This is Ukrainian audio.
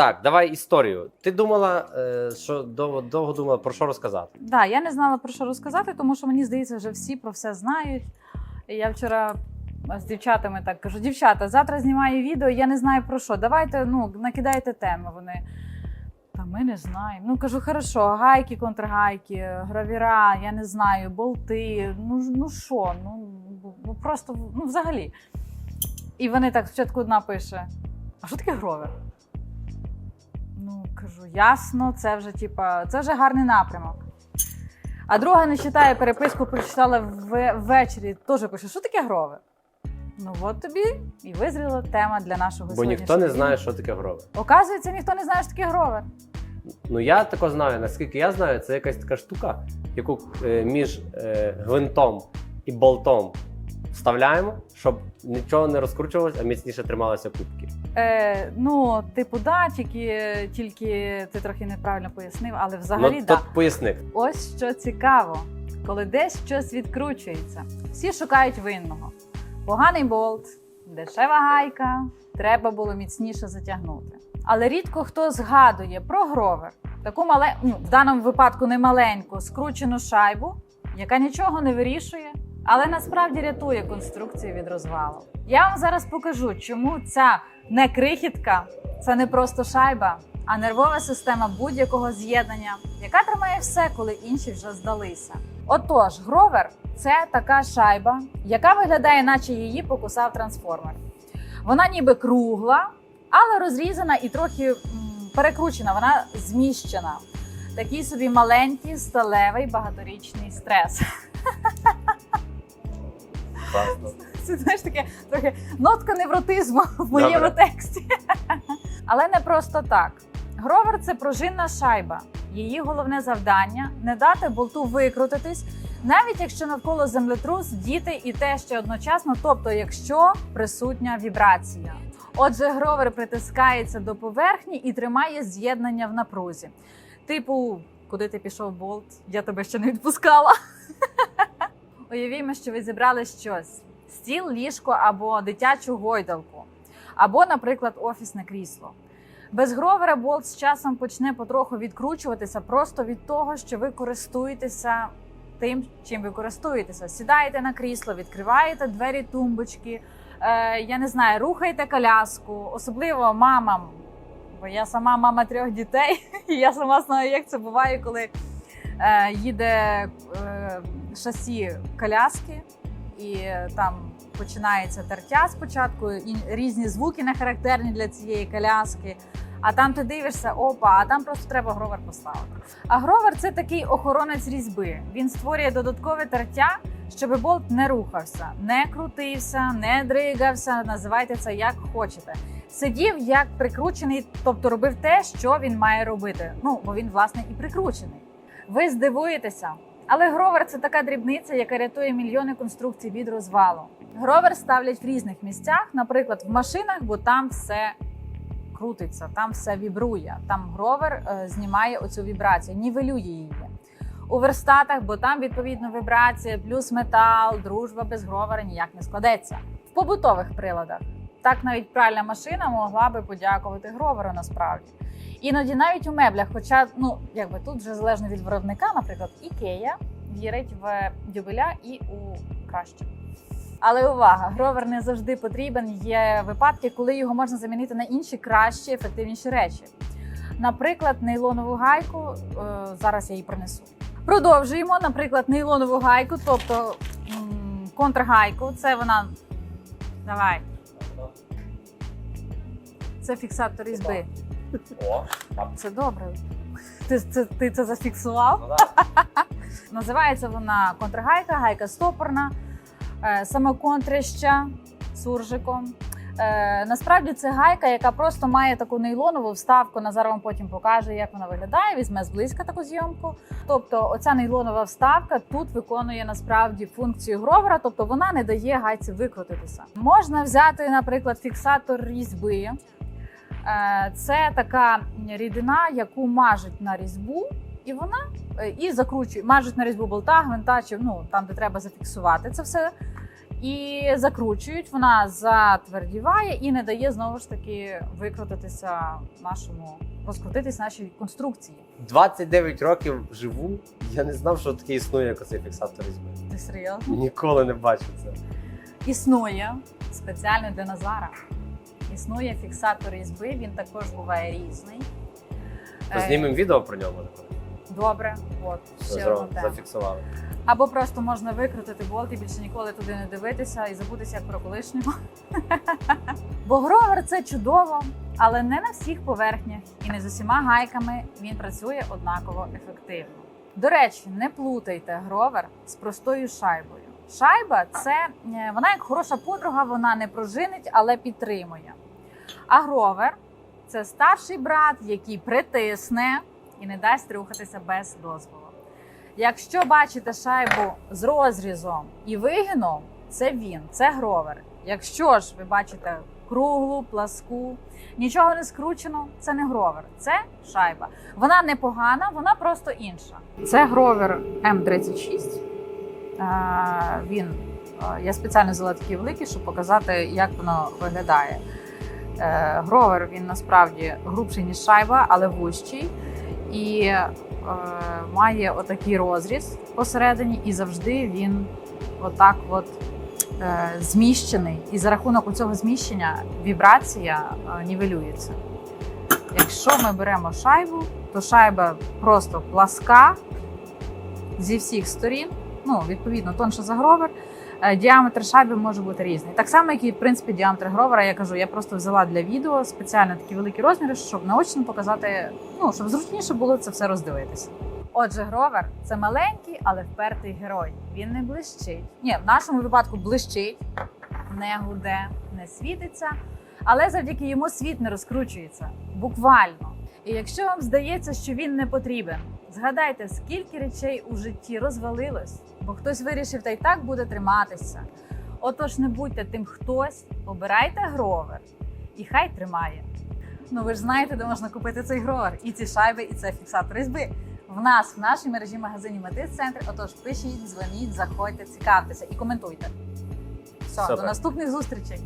Так, давай історію. Ти думала, е, що довго, довго думала про що розказати? Да, я не знала про що розказати, тому що мені здається, вже всі про все знають. Я вчора з дівчатами так кажу: дівчата, завтра знімаю відео, я не знаю про що. Давайте ну, накидайте теми. Вони. Та ми не знаємо. Ну кажу, хорошо, гайки, контргайки, гравіра, я не знаю, болти. Ну ну що, ну, ну просто ну взагалі. І вони так спочатку одна пише: А що таке гровер? Ну, кажу, ясно, це вже типа, це вже гарний напрямок. А друга не читає переписку, прочитала в- ввечері, теж пише, що таке гровер? Ну от тобі і визріла тема для нашого Бо ніхто не сьогоднішнього знає, що таке грове. Оказується, ніхто не знає, що таке гровер. Ну я тако знаю, наскільки я знаю, це якась така штука, яку е, між е, гвинтом і болтом вставляємо, щоб нічого не розкручувалося, а міцніше трималися кубки. Е, ну, типу, да, тільки, тільки ти трохи неправильно пояснив, але взагалі ну, да. то поясни. Ось що цікаво, коли десь щось відкручується, всі шукають винного. Поганий болт, дешева гайка, треба було міцніше затягнути. Але рідко хто згадує про гровер, таку мале, ну, в даному випадку не маленьку, скручену шайбу, яка нічого не вирішує, але насправді рятує конструкцію від розвалу. Я вам зараз покажу, чому ця не крихітка, це не просто шайба, а нервова система будь-якого з'єднання, яка тримає все, коли інші вже здалися. Отож, гровер це така шайба, яка виглядає, наче її покусав трансформер. Вона ніби кругла, але розрізана і трохи перекручена, вона зміщена. Такий собі маленький сталевий багаторічний стрес. Класно. Це знаєш таке трохи нотка невротизму в моєму Добре. тексті. Але не просто так. Гровер це пружинна шайба. Її головне завдання не дати болту викрутитись, навіть якщо навколо землетрус, діти і те ще одночасно, тобто якщо присутня вібрація. Отже, гровер притискається до поверхні і тримає з'єднання в напрузі. Типу, куди ти пішов болт? Я тебе ще не відпускала. Уявімо, що ви зібрали щось: стіл, ліжко або дитячу гойдалку, або, наприклад, офісне крісло. Без гровера болт з часом почне потроху відкручуватися просто від того, що ви користуєтеся тим, чим ви користуєтеся. Сідаєте на крісло, відкриваєте двері тумбочки, е, я не знаю, рухаєте коляску, особливо мамам. Бо я сама мама трьох дітей, і я сама знаю, як це буває, коли їде е, шасі коляски, і там починається тертя спочатку, і різні звуки не характерні для цієї коляски. А там ти дивишся, опа, а там просто треба гровер поставити. А гровер це такий охоронець різьби. Він створює додаткове тертя, щоб болт не рухався, не крутився, не дригався. Називайте це як хочете. Сидів як прикручений, тобто робив те, що він має робити. Ну бо він власне і прикручений. Ви здивуєтеся, але гровер це така дрібниця, яка рятує мільйони конструкцій від розвалу. Гровер ставлять в різних місцях, наприклад, в машинах, бо там все крутиться, там все вібрує. Там гровер е, знімає оцю вібрацію, нівелює її. У верстатах, бо там відповідно вібрація, плюс метал, дружба без гровера ніяк не складеться. В побутових приладах так навіть пральна машина могла би подякувати гроверу насправді. Іноді навіть у меблях, хоча ну якби тут вже залежно від виробника, наприклад, Ікея вірить в дюбеля і у краще. Але увага, гровер не завжди потрібен. Є випадки, коли його можна замінити на інші кращі, ефективніші речі. Наприклад, нейлонову гайку е, зараз я її принесу. Продовжуємо, наприклад, нейлонову гайку, тобто контргайку. Це вона. Давай. Це фіксатор різьби. О, Це добре. Ти, це, ти це зафіксував? ну да. Називається вона контргайка, гайка стопорна, е, самоконтрища суржиком. Е, насправді це гайка, яка просто має таку нейлонову вставку. Назар вам потім покаже, як вона виглядає. Візьме зблизька таку зйомку. Тобто, оця нейлонова вставка тут виконує насправді функцію гровера, тобто вона не дає гайці викрутитися. Можна взяти, наприклад, фіксатор різьби. Е, Це така рідина, яку мажуть на різьбу, і вона е, і закручує, мажуть на різьбу болта, гвинта, чи ну там, де треба зафіксувати це все. і закручують. Вона затвердіває і не дає знову ж таки викрутитися нашому, розкрутитись нашій конструкції. 29 років живу. Я не знав, що таке існує, як оцей фіксатор різьби. Ти серйозно? Ніколи не бачив це. Існує спеціально для Назара. Існує фіксатор різьби, він також буває різний. То Е, знімемо відео про нього. Добре, от ще одна тема. зафіксували. Або просто можна викрутити болт і більше ніколи туди не дивитися і забутися як про колишнього. Бо гровер це чудово, але не на всіх поверхнях і не з усіма гайками він працює однаково ефективно. До речі, не плутайте гровер з простою шайбою. Шайба це е, вона як хороша подруга, вона не пружинить, але підтримує. А гровер це старший брат, який притисне і не дасть рухатися без дозволу. Якщо бачите шайбу з розрізом і вигином, це він, це гровер. Якщо ж ви бачите круглу, пласку, нічого не скручено, це не гровер, це шайба. Вона не погана, вона просто інша. Це гровер М36. Він я спеціально взяла такі великі, щоб показати, як воно виглядає. Е, Гровер він насправді грубший, ніж шайба, але вущий. І е, має отакий розріз посередині, і завжди він отак от е, зміщений. І за рахунок цього зміщення вібрація нівелюється. Якщо ми беремо шайбу, то шайба просто пласка зі всіх сторін. Ну, відповідно, тонше за гровер. Е, Діаметр шайби може бути різний. Так само, як і в принципі діаметр гровера. Я кажу, я просто взяла для відео спеціально такі великі розміри, щоб наочно показати, ну щоб зручніше було це все роздивитися. Отже, гровер це маленький, але впертий герой. Він не блищить. Ні, в нашому випадку блищить, не гуде, не світиться, але завдяки йому світ не розкручується. Буквально. І якщо вам здається, що він не потрібен, згадайте, скільки речей у житті розвалилось, бо хтось вирішив та й так буде триматися. Отож, не будьте тим хтось, обирайте гровер і хай тримає. Ну ви ж знаєте, де можна купити цей гровер. І ці шайби, і це фіксатор різьби. В нас в нашій мережі магазинів метис центр. Отож, пишіть, дзвоніть, заходьте, цікавтеся і коментуйте. Все, Супер. до наступних зустрічей.